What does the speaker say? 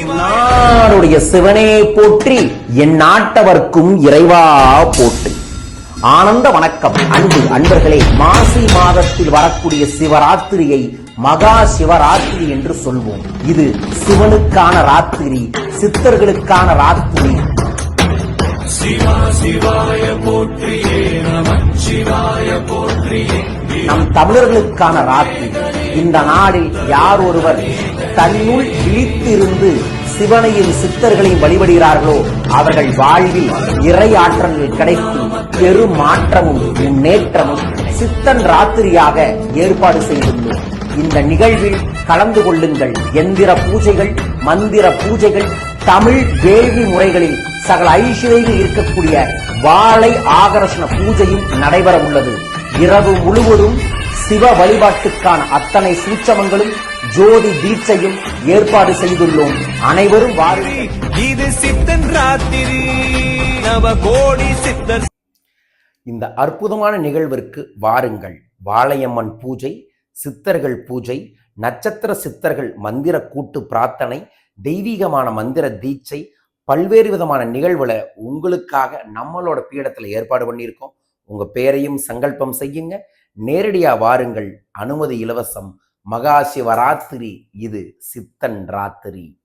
நாடுடைய சிவனே போற்றி என் நாட்டவர்க்கும் இறைவா போற்றி. ஆனந்த வணக்கம் அன்பு அன்பர்களே மாசி மாதத்தில் வரக்கூடிய சிவராத்திரியை மகா சிவராத்திரி என்று சொல்வோம். இது சிவனுக்கான ராத்திரி சித்தர்களுக்கான ராத்திரி. நம் தமிழர்களுக்கான ராத்திரி. இந்த நாளில் யார் ஒருவர் தன்னுள் விழித்திருந்து சிவனையும் சித்தர்களையும் வழிபடுகிறார்களோ அவர்கள் வாழ்வில் இறை ஆற்றல்கள் கிடைத்து பெரும் மாற்றமும் முன்னேற்றமும் சித்தன் ராத்திரியாக ஏற்பாடு செய்துள்ளோம். இந்த நிகழ்வில் கலந்து கொள்ளுங்கள். எந்திர பூஜைகள் மந்திர பூஜைகள் தமிழ் வேள்வி முறைகளில் சகல ஐஸ்வர்யங்கள் இருக்கக்கூடிய வாழை ஆகர்ஷண பூஜையும் நடைபெற உள்ளது இரவு முழுவதும் சிவ வழிபாட்டுக்கான அத்தனை சூட்சமங்களும் ஜோதி தீட்சையும் ஏற்பாடு செய்துள்ளோம். அனைவரும் இது சித்தன் ராத்திரி நவ கோடி சித்தர். இந்த அற்புதமான நிகழ்விற்கு வாருங்கள். வாளையம்மன் பூஜை சித்தர்கள் பூஜை நட்சத்திர சித்தர்கள் மந்திர கூட்டு பிரார்த்தனை தெய்வீகமான மந்திர தீட்சை பல்வேறு விதமான நிகழ்வுல உங்களுக்காக நம்மளோட பீடத்துல ஏற்பாடு பண்ணியிருக்கோம். உங்கள் பேரையும் சங்கல்பம் செய்யுங்க. நேரடியாக வாருங்கள். அனுமதி இலவசம். மகா சிவராத்திரி. இது சித்தன் ராத்திரி.